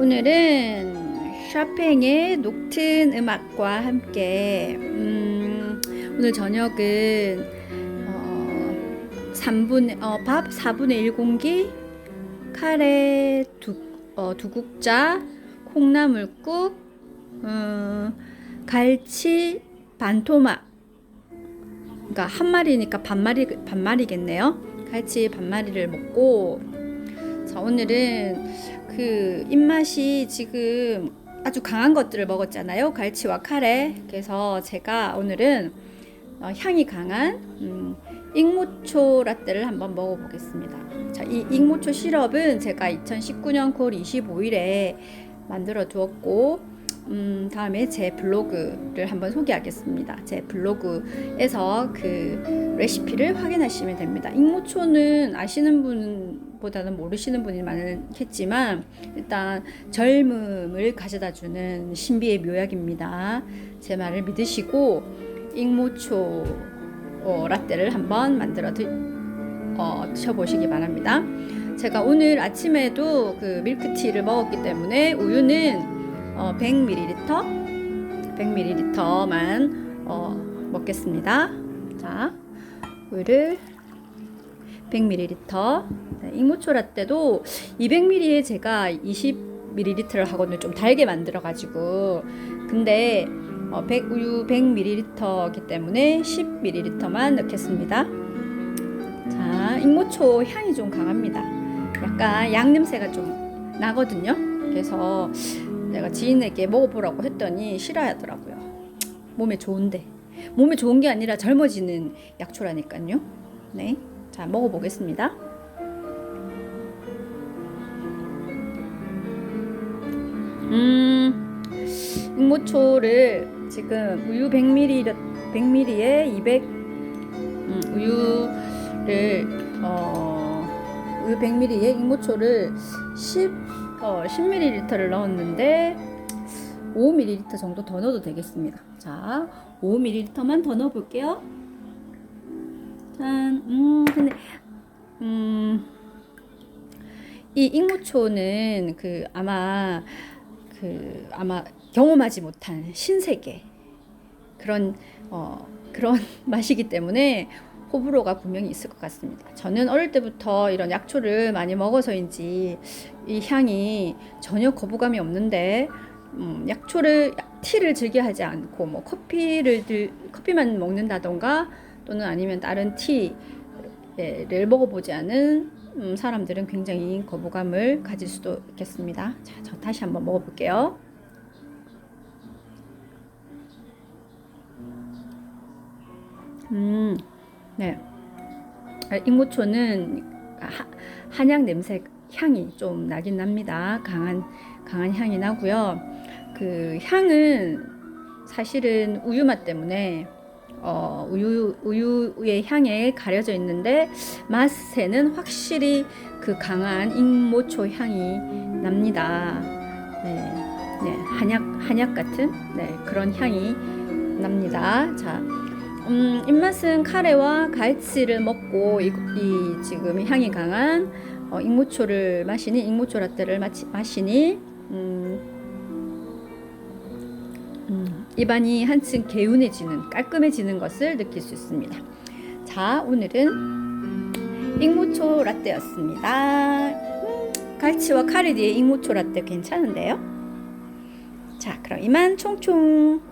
오늘은 샤팽의 녹튼 음악과 함께 음, 오늘 저녁은 어, 3분 어, 밥 4분의 1 공기 카레 두, 어, 두국자 콩나물국 음, 갈치 반토막 그러니까 한 마리니까 반마리 반마리겠네요. 갈치 반마리를 먹고 자 오늘은 그 입맛이 지금 아주 강한 것들을 먹었잖아요. 갈치와 카레. 그래서 제가 오늘은 어, 향이 강한 음, 익모초 라떼를 한번 먹어보겠습니다. 자, 이 익모초 시럽은 제가 2019년 9월 25일에 만들어 두었고 음, 다음에 제 블로그를 한번 소개하겠습니다. 제 블로그에서 그 레시피를 확인하시면 됩니다. 익모초는 아시는 분 보다는 모르시는 분이 많겠지만 일단 젊음을 가져다 주는 신비의 묘약입니다. 제 말을 믿으시고 익모초 어, 라떼를 한번 만들어 드, 어, 드셔보시기 바랍니다. 제가 오늘 아침에도 그 밀크티를 먹었기 때문에 우유는 어, 100ml, 100ml만 어, 먹겠습니다. 자, 우유를 100ml. 네, 익모초 라떼도 200ml에 제가 20ml를 하거든요. 좀 달게 만들어 가지고. 근데 어, 100, 우유 100ml이기 때문에 10ml만 넣겠습니다. 자, 익모초 향이 좀 강합니다. 약간 양 냄새가 좀 나거든요. 그래서 내가 지인에게 먹어보라고 했더니 싫어하더라고요. 몸에 좋은데. 몸에 좋은 게 아니라 젊어지는 약초라니까요. 네. 자, 먹어보겠습니다. 음, 익모초를 지금 우유 100ml, 100ml에 200, 음, 우유를, 어, 우유 100ml에 익모초를 10, 어, 10ml를 넣었는데 5ml 정도 더 넣어도 되겠습니다. 자, 5ml만 더 넣어볼게요. 짠, 음, 근데, 음, 이 익모초는 그 아마 그 아마 경험하지 못한 신세계 그런 어 그런 맛이기 때문에 호불호가 분명히 있을 것 같습니다. 저는 어릴 때부터 이런 약초를 많이 먹어서인지 이 향이 전혀 거부감이 없는데 음, 약초를 티를 즐겨 하지 않고 뭐 커피를 들, 커피만 먹는다던가 또는 아니면 다른 티를 먹어보지 않은 음, 사람들은 굉장히 거부감을 가질 수도 있겠습니다. 자, 저 다시 한번 먹어볼게요. 음, 네. 아, 하, 한약 냄새 향이 좀 나긴 납니다. 강한 강한 향이 나고요. 그 향은 사실은 우유 맛 때문에 어, 우유 우유의 향에 가려져 있는데 맛에는 확실히 그 강한 익모초 향이 납니다. 네, 네 한약 한약 같은 네 그런 향이 납니다. 자, 음, 입맛은 카레와 갈치를 먹고 이, 이 지금 향이 강한 어, 익모초를 마시니 익모초 라떼를 마치, 마시니 음, 음, 입안이 한층 개운해지는 깔끔해지는 것을 느낄 수 있습니다. 자, 오늘은 익모초 라떼였습니다. 음, 갈치와 카레 뒤에 익모초 라떼 괜찮은데요? 자, 그럼 이만 총총.